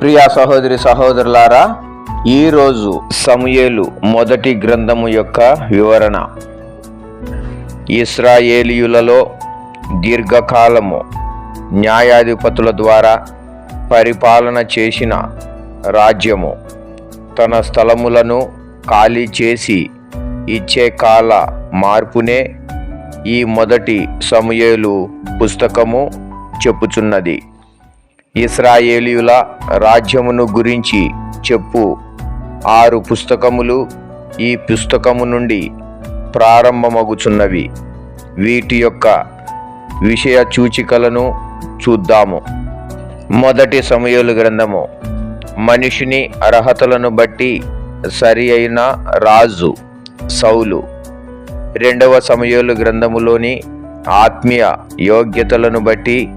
ప్రియా సహోదరి సహోదరులారా ఈరోజు సమయేలు మొదటి గ్రంథము యొక్క వివరణ. ఇస్రాయేలీయులలో దీర్ఘకాలము న్యాయాధిపతుల ద్వారా పరిపాలన చేసిన రాజ్యము. తన స్థలములను ఖాళీ చేసి ఇచ్చే కాల మార్పునే ఈ మొదటి సమయేలు పుస్తకము చెప్పుచున్నది. ఇస్రాయేలీయుల రాజ్యమును గురించి చెప్పు. ఆరు పుస్తకములు ఈ పుస్తకము నుండి ప్రారంభమగుచున్నవి. వీటి యొక్క విషయ సూచికలను చూద్దాము. మొదటి సమయలు గ్రంథము. మనిషిని అర్హతలను బట్టి సరి అయిన రాజు సౌలు. రెండవ సమయలు గ్రంథములోని ఆత్మీయ యోగ్యతలను బట్టి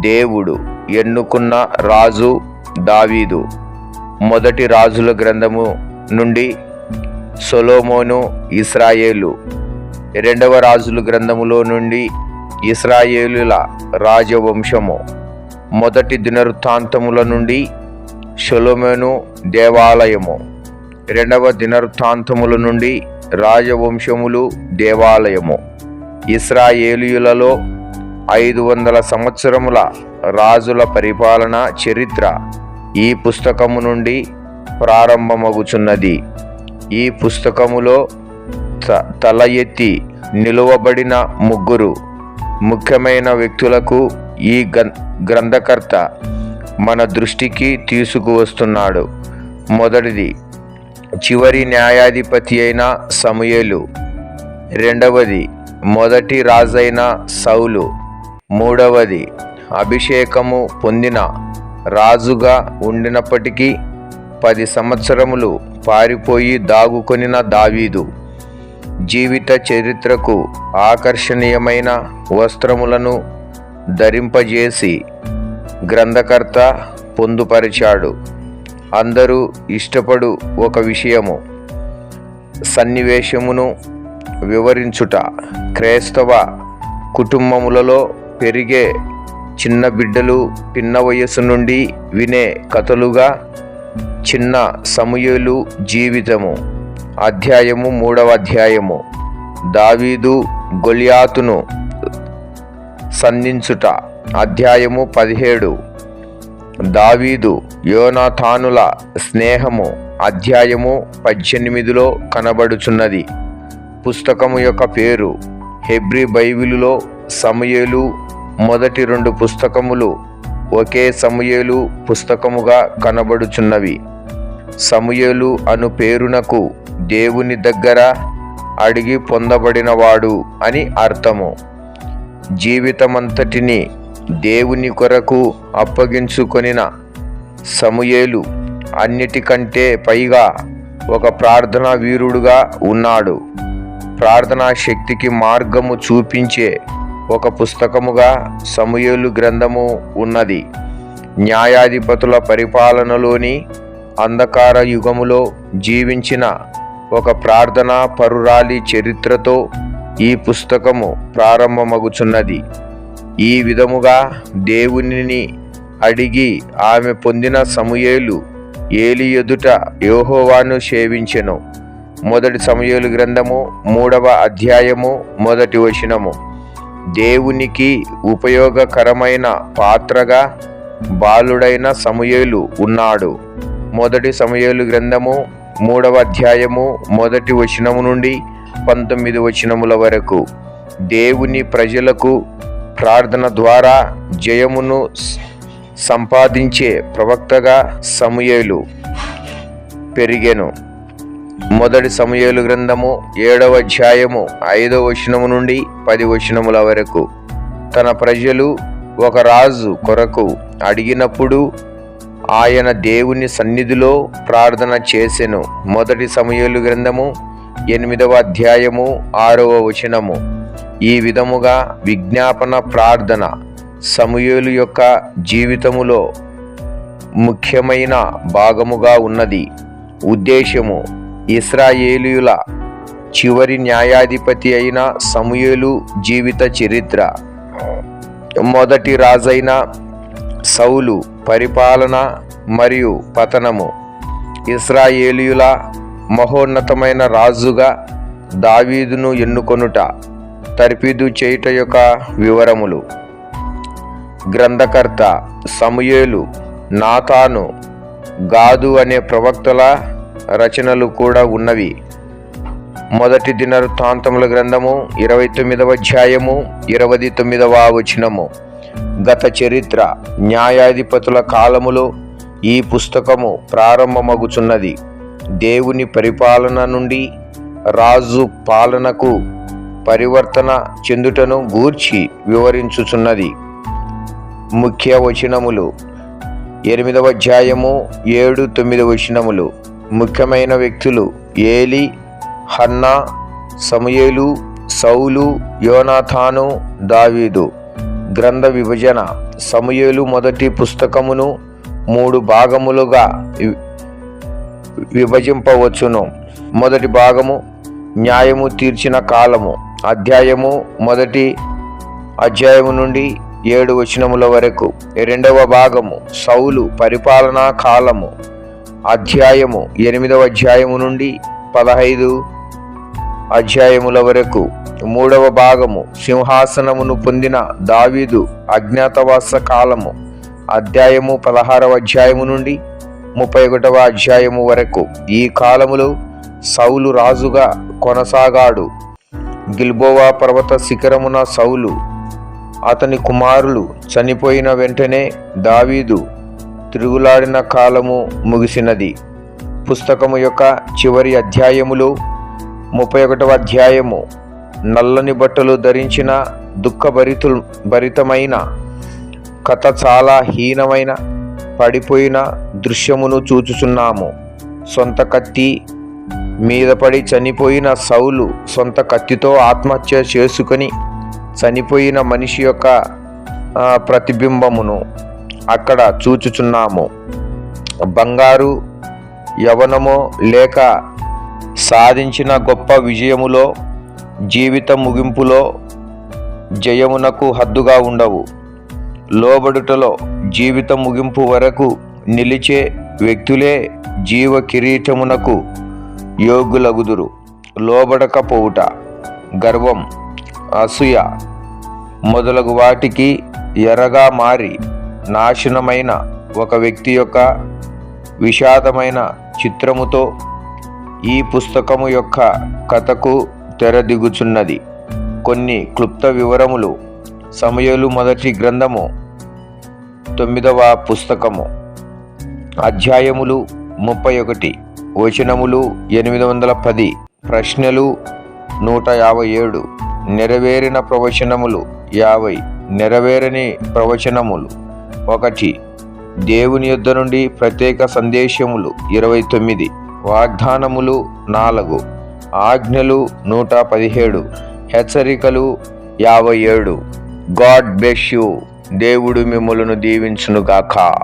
దేవుడు. ఎన్నుకున్న రాజు దావీదు. మొదటి రాజుల గ్రంథము నుండి సొలోమోను ఇస్రాయేలు. రెండవ రాజుల గ్రంథములో నుండి ఇస్రాయేలుల రాజవంశము. మొదటి దినవృత్తాంతముల నుండి సొలోమోను దేవాలయము. రెండవ దినవృత్తాంతముల నుండి రాజవంశములు దేవాలయము. ఇస్రాయేలులలో ఐదు వందల సంవత్సరముల రాజుల పరిపాలన చరిత్ర ఈ పుస్తకము నుండి ప్రారంభమగుచున్నది. ఈ పుస్తకములో త- తల ఎత్తి నిలువబడిన ముగ్గురు ముఖ్యమైన వ్యక్తులకు ఈ గ్రంథకర్త మన దృష్టికి తీసుకువస్తున్నాడు. మొదటిది చివరి న్యాయాధిపతి అయిన సమయలు. రెండవది మొదటి రాజైన సౌలు. మూడవది అభిషేకము పొందిన రాజుగా ఉండినప్పటికీ పది సంవత్సరములు పారిపోయి దాగుకొనిన దావీదు. జీవిత చరిత్రకు ఆకర్షణీయమైన వస్త్రములను ధరింపజేసి గ్రంథకర్త పొందుపరిచాడు. అందరూ ఇష్టపడు ఒక విషయము సన్నివేశమును వివరించుట. క్రైస్తవ కుటుంబములలో పెరిగే చిన్న బిడ్డలు పిన్న వయస్సు నుండి వినే కథలుగా చిన్న సమయలు జీవితము. అధ్యాయము మూడవ అధ్యాయము. దావీదు గొలియాతును సంధించుట. అధ్యాయము పదిహేడు. దావీదు యోనాథానుల స్నేహము. అధ్యాయము పద్దెనిమిదిలో కనబడుచున్నది. పుస్తకము యొక్క పేరు హెబ్రి బైబిలులో సమయలు మొదటి రెండు పుస్తకములు ఒకే సమయలు పుస్తకముగా కనబడుచున్నవి. సమయలు అను పేరునకు దేవుని దగ్గర అడిగి పొందబడినవాడు అని అర్థము. జీవితమంతటిని దేవుని కొరకు అప్పగించుకొనిన సమయేలు అన్నిటికంటే పైగా ఒక ప్రార్థనా వీరుడుగా ఉన్నాడు. ప్రార్థనా శక్తికి మార్గము చూపించే ఒక పుస్తకముగా సమూయేలు గ్రంథము ఉన్నది. న్యాయాధిపతుల పరిపాలనలోని అంధకార యుగములో జీవించిన ఒక ప్రార్థనా పరురాలి చరిత్రతో ఈ పుస్తకము ప్రారంభమగుచున్నది. ఈ విధముగా దేవునిని అడిగి ఆమె పొందిన సమూయేలు ఏలి ఎదుట యోహోవాను సేవించెను. మొదటి సమయలు గ్రంథము మూడవ అధ్యాయము మొదటి వచనము. దేవునికి ఉపయోగకరమైన పాత్రగా బాలుడైన సమయలు ఉన్నాడు. మొదటి సమయలు గ్రంథము మూడవ అధ్యాయము మొదటి వచనము నుండి పంతొమ్మిది వచనముల వరకు. దేవుని ప్రజలకు ప్రార్థన ద్వారా జయమును సంపాదించే ప్రవక్తగా సమయలు పెరిగెను. మొదటి సమయలు గ్రంథము ఏడవ అధ్యాయము ఐదవ వచనము నుండి పది వచనముల వరకు. తన ప్రజలు ఒక రాజు కొరకు అడిగినప్పుడు ఆయన దేవుని సన్నిధిలో ప్రార్థన చేసెను. మొదటి సమయలు గ్రంథము ఎనిమిదవ అధ్యాయము ఆరవ వచనము. ఈ విధముగా విజ్ఞాపన ప్రార్థన సమయలు యొక్క జీవితములో ముఖ్యమైన భాగముగా ఉన్నది. ఉద్దేశము ఇస్రాయేలీయుల చివరి న్యాయాధిపతి అయిన సమూయేలు జీవిత చరిత్ర. మొదటి రాజైన సౌలు పరిపాలన మరియు పతనము. ఇస్రాయేలీయుల మహోన్నతమైన రాజుగా దావీదును ఎన్నుకొనుట తర్పిదు చేయుట యొక్క వివరములు. గ్రంథకర్త సమూయేలు నాతాను గాదు అనే ప్రవక్తల రచనలు కూడా ఉన్నవి. మొదటి దినవృత్తాంతముల గ్రంథము ఇరవై తొమ్మిదవ అధ్యాయము ఇరవై తొమ్మిదవ వచనము. గత చరిత్ర న్యాయాధిపతుల కాలములో ఈ పుస్తకము ప్రారంభమగుచున్నది. దేవుని పరిపాలన నుండి రాజు పాలనకు పరివర్తన చెందుటను గూర్చి వివరించుచున్నది. ముఖ్య వచనములు ఎనిమిదవ అధ్యాయము ఏడు తొమ్మిది వచనములు. ముఖ్యమైన వ్యక్తులు ఏలి హన్నా సమయేలు సౌలు యోనాథాను దావీదు. గ్రంథ విభజన. సమయేలు మొదటి పుస్తకమును మూడు భాగములుగా విభజింపవచ్చును. మొదటి భాగము న్యాయము తీర్చిన కాలము. అధ్యాయము మొదటి అధ్యాయము నుండి ఏడు వచనముల వరకు. రెండవ భాగము సౌలు పరిపాలనా కాలము. అధ్యాయము ఎనిమిదవ అధ్యాయము నుండి పదహైదు అధ్యాయముల వరకు. మూడవ భాగము సింహాసనమును పొందిన దావీదు అజ్ఞాతవాస కాలము. అధ్యాయము పదహారవ అధ్యాయము నుండి ముప్పై ఒకటవ అధ్యాయము వరకు. ఈ కాలములో సౌలు రాజుగా కొనసాగాడు. గిల్బోవా పర్వత శిఖరమున సౌలు అతని కుమారులు చనిపోయిన వెంటనే దావీదు తిరుగులాడిన కాలము ముగిసినది. పుస్తకము యొక్క చివరి అధ్యాయములు ముప్పై ఒకటవ అధ్యాయము. నల్లని బట్టలు ధరించిన దుఃఖభరితు భరితమైన కథ చాలా హీనమైన పడిపోయిన దృశ్యమును చూచుచున్నాము. సొంత కత్తి మీద పడి చనిపోయిన సౌలు సొంత కత్తితో ఆత్మహత్య చేసుకొని చనిపోయిన మనిషి యొక్క ప్రతిబింబమును అక్కడ చూచుచున్నాము. బంగారు యవనమో లేక సాధించిన గొప్ప విజయములో జీవిత ముగింపులో జయమునకు హద్దుగా ఉండవు. లోబడుటలో జీవిత ముగింపు వరకు నిలిచే వ్యక్తులే జీవ కిరీటమునకు యోగులగుదురు లోబడకపోవుట గర్వం అసూయ మొదలగు వాటికి ఎర్రగా మారి నాశనమైన ఒక వ్యక్తి యొక్క విషాదమైన చిత్రముతో ఈ పుస్తకము యొక్క కథకు తెరదిగుచున్నది. కొన్ని క్లుప్త వివరములు సమయలు మొదటి గ్రంథము తొమ్మిదవ పుస్తకము. అధ్యాయములు ముప్పై ఒకటి వచనములు ఎనిమిది వందల పది ప్రశ్నలు నూట యాభై ఏడు నెరవేరిన ప్రవచనములు యాభై నెరవేరని ప్రవచనములు. ఒకటి. దేవుని యుద్ధ నుండి ప్రత్యేక సందేశములు ఇరవై తొమ్మిది. వాగ్దానములు నాలుగు. ఆజ్ఞలు నూట పదిహేడు. హెచ్చరికలు యాభై ఏడు. God bless you. దేవుడు మిమ్మలను దీవించునుగాక.